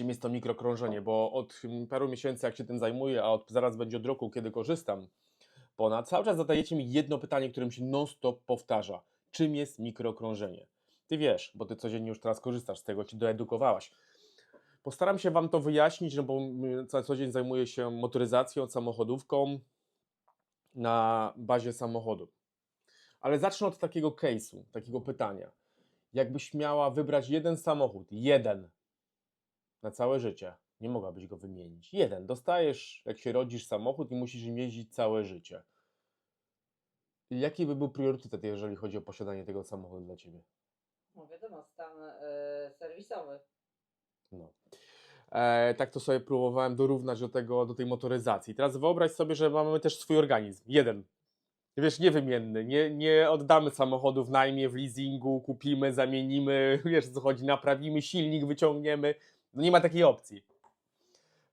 czym jest to mikrokrążenie, bo od mm, paru miesięcy jak się tym zajmuję, a od, zaraz będzie od roku, kiedy korzystam, ponad cały czas zadajecie mi jedno pytanie, które mi się non-stop powtarza. Czym jest mikrokrążenie? Ty wiesz, bo ty codziennie już teraz korzystasz z tego, ci doedukowałaś. Postaram się Wam to wyjaśnić, no bo mm, co dzień zajmuję się motoryzacją, samochodówką na bazie samochodu. Ale zacznę od takiego case'u, takiego pytania. Jakbyś miała wybrać jeden samochód, jeden, na całe życie, nie mogłabyś go wymienić. Jeden. Dostajesz, jak się rodzisz, samochód i musisz nim jeździć całe życie. Jaki by był priorytet, jeżeli chodzi o posiadanie tego samochodu dla Ciebie? No wiadomo, stan e, serwisowy. No. E, tak to sobie próbowałem dorównać do tego, do tej motoryzacji. Teraz wyobraź sobie, że mamy też swój organizm. Jeden. Wiesz, niewymienny. Nie, nie oddamy samochodu w najmie, w leasingu, kupimy, zamienimy, wiesz co chodzi, naprawimy silnik, wyciągniemy. No nie ma takiej opcji.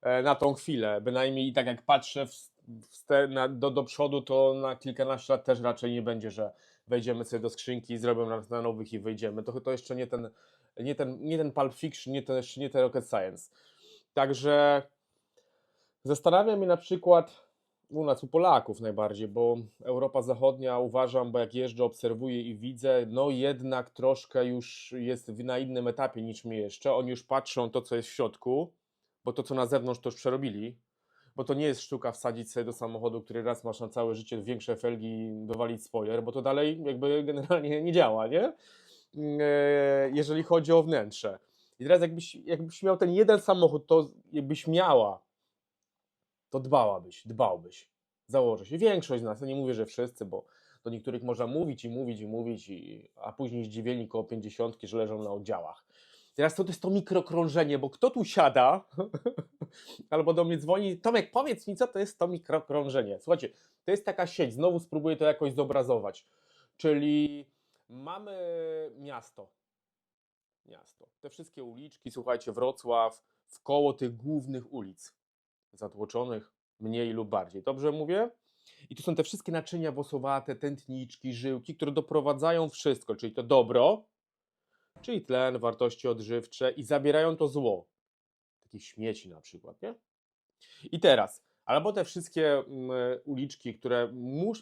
E, na tą chwilę. Bynajmniej tak jak patrzę w, w na, do, do przodu, to na kilkanaście lat też raczej nie będzie, że wejdziemy sobie do skrzynki, zrobią nas na nowych i wyjdziemy. To, to jeszcze nie ten, nie ten, nie ten Pulp Fiction, nie ten, nie ten Rocket Science. Także zastanawiam mnie na przykład u nas, u Polaków najbardziej, bo Europa Zachodnia uważam, bo jak jeżdżę, obserwuję i widzę, no jednak troszkę już jest na innym etapie niż my jeszcze. Oni już patrzą to, co jest w środku, bo to, co na zewnątrz, to już przerobili. Bo to nie jest sztuka wsadzić sobie do samochodu, który raz masz na całe życie większe felgi, dowalić spoiler, bo to dalej jakby generalnie nie działa, nie? Mm, e, jeżeli chodzi o wnętrze. I teraz jakbyś, jakbyś miał ten jeden samochód, to jakbyś miała, to dbałabyś, dbałbyś. Założę się. Większość z nas, ja nie mówię, że wszyscy, bo do niektórych można mówić i mówić i mówić, i, a później zdziwieni koło pięćdziesiątki, że leżą na oddziałach. Teraz to, to jest to mikrokrążenie, bo kto tu siada albo do mnie dzwoni, Tomek, powiedz mi, co to jest to mikrokrążenie. Słuchajcie, to jest taka sieć, znowu spróbuję to jakoś zobrazować. Czyli mamy miasto, miasto. Te wszystkie uliczki, słuchajcie, Wrocław, w koło tych głównych ulic, zatłoczonych mniej lub bardziej. Dobrze mówię? I tu są te wszystkie naczynia włosowate, tętniczki, żyłki, które doprowadzają wszystko, czyli to dobro, czyli tlen, wartości odżywcze i zabierają to zło. Takich śmieci na przykład, nie? I teraz, albo te wszystkie mm, uliczki, które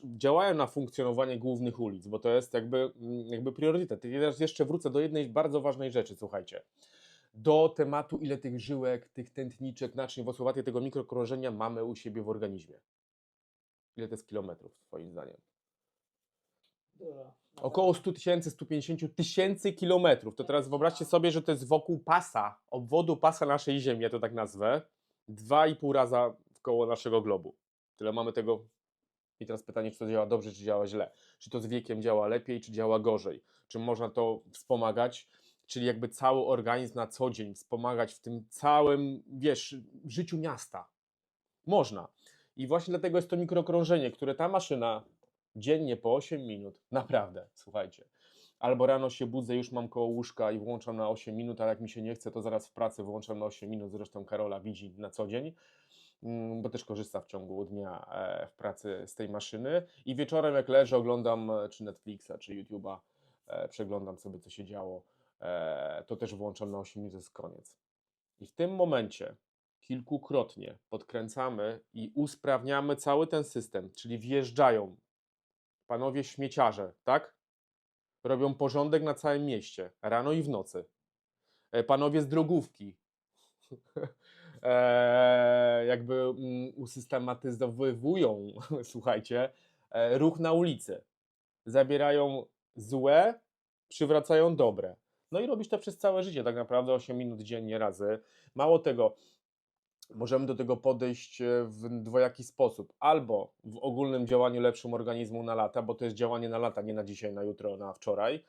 działają na funkcjonowanie głównych ulic, bo to jest jakby, mm, jakby priorytet. I teraz jeszcze wrócę do jednej bardzo ważnej rzeczy, słuchajcie. Do tematu, ile tych żyłek, tych tętniczek, naczyń włosowatych, tego mikrokrążenia mamy u siebie w organizmie. Ile to jest kilometrów, twoim zdaniem? Około pewno. 100 tysięcy, 150 tysięcy kilometrów. To teraz wyobraźcie sobie, że to jest wokół pasa, obwodu pasa naszej Ziemi, ja to tak nazwę, dwa i pół raza koło naszego globu. Tyle mamy tego. I teraz pytanie, czy to działa dobrze, czy działa źle. Czy to z wiekiem działa lepiej, czy działa gorzej. Czy można to wspomagać, czyli jakby cały organizm na co dzień wspomagać w tym całym, wiesz, życiu miasta. Można. I właśnie dlatego jest to mikrokrążenie, które ta maszyna dziennie po 8 minut, naprawdę, słuchajcie. Albo rano się budzę, już mam koło łóżka i włączam na 8 minut, a jak mi się nie chce, to zaraz w pracy włączam na 8 minut. Zresztą Karola widzi na co dzień, mm, bo też korzysta w ciągu dnia e, w pracy z tej maszyny. I wieczorem, jak leżę, oglądam e, czy Netflixa, czy YouTube'a, e, przeglądam sobie, co się działo, to też włączam na 8 minut, jest koniec. I w tym momencie kilkukrotnie podkręcamy i usprawniamy cały ten system, czyli wjeżdżają panowie śmieciarze, tak? Robią porządek na całym mieście, rano i w nocy. E, Panowie z drogówki e, jakby mm, usystematyzowują, słuchajcie, e, ruch na ulicy. Zabierają złe, przywracają dobre. No i robisz to przez całe życie, tak naprawdę 8 minut dziennie razy. Mało tego, możemy do tego podejść e, w dwojaki sposób. Albo w ogólnym działaniu lepszym organizmu na lata, bo to jest działanie na lata, nie na dzisiaj, na jutro, na wczoraj.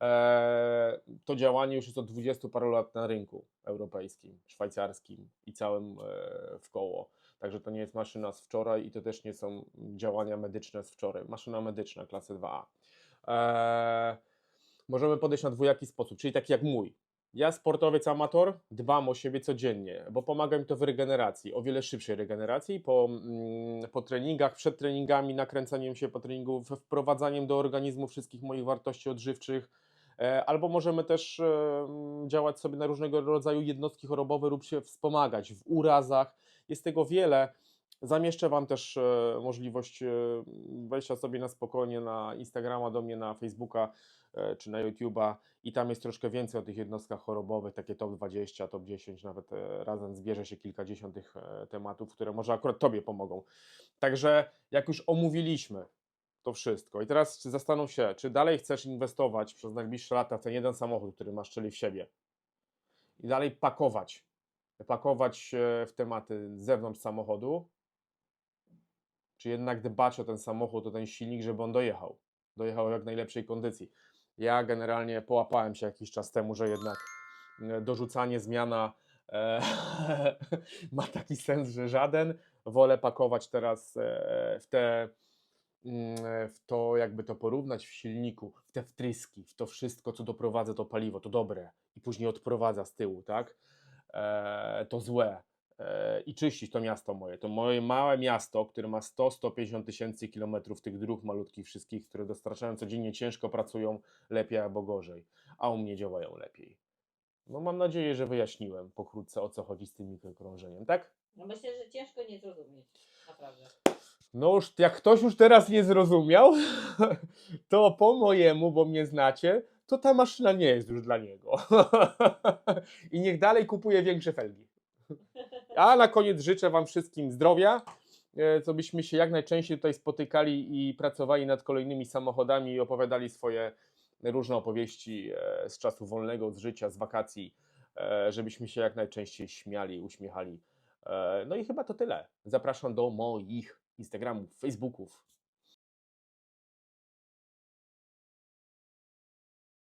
Eee, To działanie już jest od 20 paru lat na rynku europejskim, szwajcarskim i całym e, w koło. Także to nie jest maszyna z wczoraj i to też nie są działania medyczne z wczoraj. Maszyna medyczna klasy 2A. Eee, Możemy podejść na dwojaki sposób, czyli taki jak mój. Ja, sportowiec amator, dbam o siebie codziennie, bo pomaga mi to w regeneracji, o wiele szybszej regeneracji, po, mm, po treningach, przed treningami, nakręcaniem się po treningu, wprowadzaniem do organizmu wszystkich moich wartości odżywczych, E, Albo możemy też e, mm, działać sobie na różnego rodzaju jednostki chorobowe lub się wspomagać w urazach. Jest tego wiele. Zamieszczę Wam też e, możliwość e, wejścia sobie na spokojnie na Instagrama, do mnie na Facebooka e, czy na YouTube'a i tam jest troszkę więcej o tych jednostkach chorobowych, takie top 20, top 10, nawet razem zbierze się kilkadziesiąt tych tematów, które może akurat Tobie pomogą. Także jak już omówiliśmy to wszystko i teraz zastanów się, czy dalej chcesz inwestować przez najbliższe lata w ten jeden samochód, który masz, czyli w siebie i dalej pakować, pakować w tematy z zewnątrz samochodu, czy jednak dbać o ten samochód, o ten silnik, żeby on dojechał, dojechał w jak najlepszej kondycji. Ja generalnie połapałem się jakiś czas temu, że jednak e, dorzucanie, zmiana e, ma taki sens, że żaden. Wolę pakować teraz e, w te mm, w to, jakby to porównać w silniku, w te wtryski, w to wszystko, co doprowadza to paliwo, to dobre i później odprowadza z tyłu, tak? E, to złe. E, I czyścić to miasto moje. To moje małe miasto, które ma 100-150 tysięcy kilometrów tych dróg malutkich wszystkich, które dostarczają codziennie ciężko, pracują lepiej albo gorzej, a u mnie działają lepiej. No mam nadzieję, że wyjaśniłem pokrótce o co chodzi z tym mikrokrążeniem, tak? No myślę, że ciężko nie zrozumieć. Naprawdę. No już, jak ktoś już teraz nie zrozumiał, to po mojemu, bo mnie znacie, to ta maszyna nie jest już dla niego. I niech dalej kupuje większe felgi. A na koniec życzę Wam wszystkim zdrowia, e, co byśmy się jak najczęściej tutaj spotykali i pracowali nad kolejnymi samochodami i opowiadali swoje różne opowieści e, z czasu wolnego, z życia, z wakacji, e, żebyśmy się jak najczęściej śmiali, uśmiechali. No i chyba to tyle. Zapraszam do moich Instagramów, Facebooków,